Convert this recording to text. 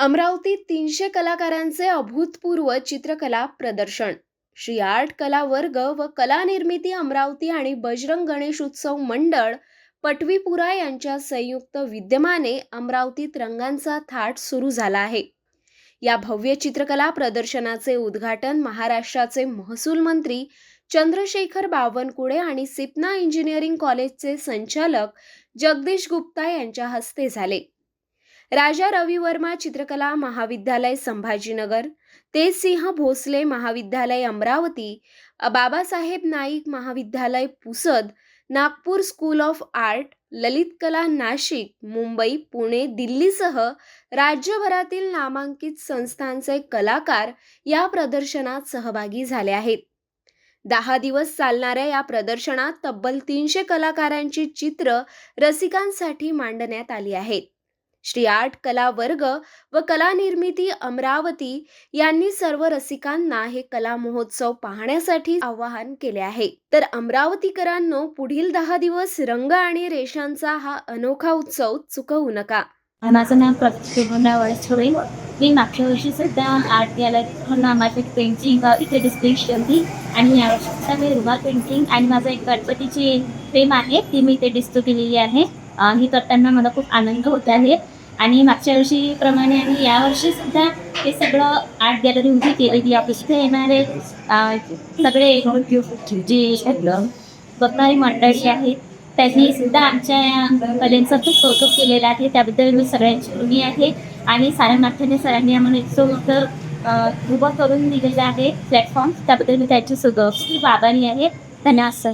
अमरावतीत तीनशे कलाकारांचे अभूतपूर्व चित्रकला प्रदर्शन. श्री आर्ट कला वर्ग व कला निर्मिती अमरावती आणि बजरंग गणेश उत्सव मंडळ पटवीपुरा यांच्या संयुक्त विद्यमाने अमरावतीत रंगांचा थाट सुरू झाला आहे. या भव्य चित्रकला प्रदर्शनाचे उद्घाटन महाराष्ट्राचे महसूल मंत्री चंद्रशेखर बावनकुळे आणि सिपना इंजिनिअरिंग कॉलेजचे संचालक जगदीश गुप्ता यांच्या हस्ते झाले. राजा रवी वर्मा चित्रकला महाविद्यालय संभाजीनगर तेजसिंह भोसले महाविद्यालय अमरावती बाबासाहेब नाईक महाविद्यालय Pusad Nagpur school of art ललित कला नाशिक मुंबई पुणे दिल्लीसह राज्यभरातील नामांकित संस्थांचे कलाकार या प्रदर्शनात सहभागी झाले आहेत. दहा दिवस चालणाऱ्या या प्रदर्शनात तब्बल तीनशे कलाकारांची चित्र रसिकांसाठी मांडण्यात आली आहेत. श्री आर्ट कला वर्ग व कला निर्मिती अमरावती यांनी सर्व रसिकांना हे कला महोत्सव पाहण्यासाठी आवाहन केले आहे. तर अमरावतीकरांनो पुढील दहा दिवस रंग आणि रेषांचा हा अनोखा उत्सव चुकवू नका. माझं नाव प्रतिभा वळसोळे. मी मागच्या वर्षी सुद्धा आर्ट गॅलरी माझं पेंटिंग इथे डिस्प्ले होती आणि यावर्षी सुद्धा मी रुमाल पेंटिंग आणि माझं एक गणपतीची फ्रेम आहे ती मी इथे डिस्प्ले केलेली आहे. हे करताना मला खूप आनंद होत आहे. आणि मागच्या वर्षीप्रमाणे आणि यावर्षी सुद्धा हे सगळं आर्ट गॅलरी उभी केलेली आहे इथे येणारे सगळे जे बघणारी मंडळी आहेत त्यांनी सुद्धा आमच्या या कलेचं खूप कौतुक केलेलं आहे. त्याबद्दल मी सगळ्यांची ऋणी आहे. आणि सारण सरांनी आम्हाला इतकं मोठं उभं करून दिलेलं आहे प्लॅटफॉर्म त्याबद्दल मी त्यांची सुद्धा खूप आभारी आहे. धन्यवाद सर.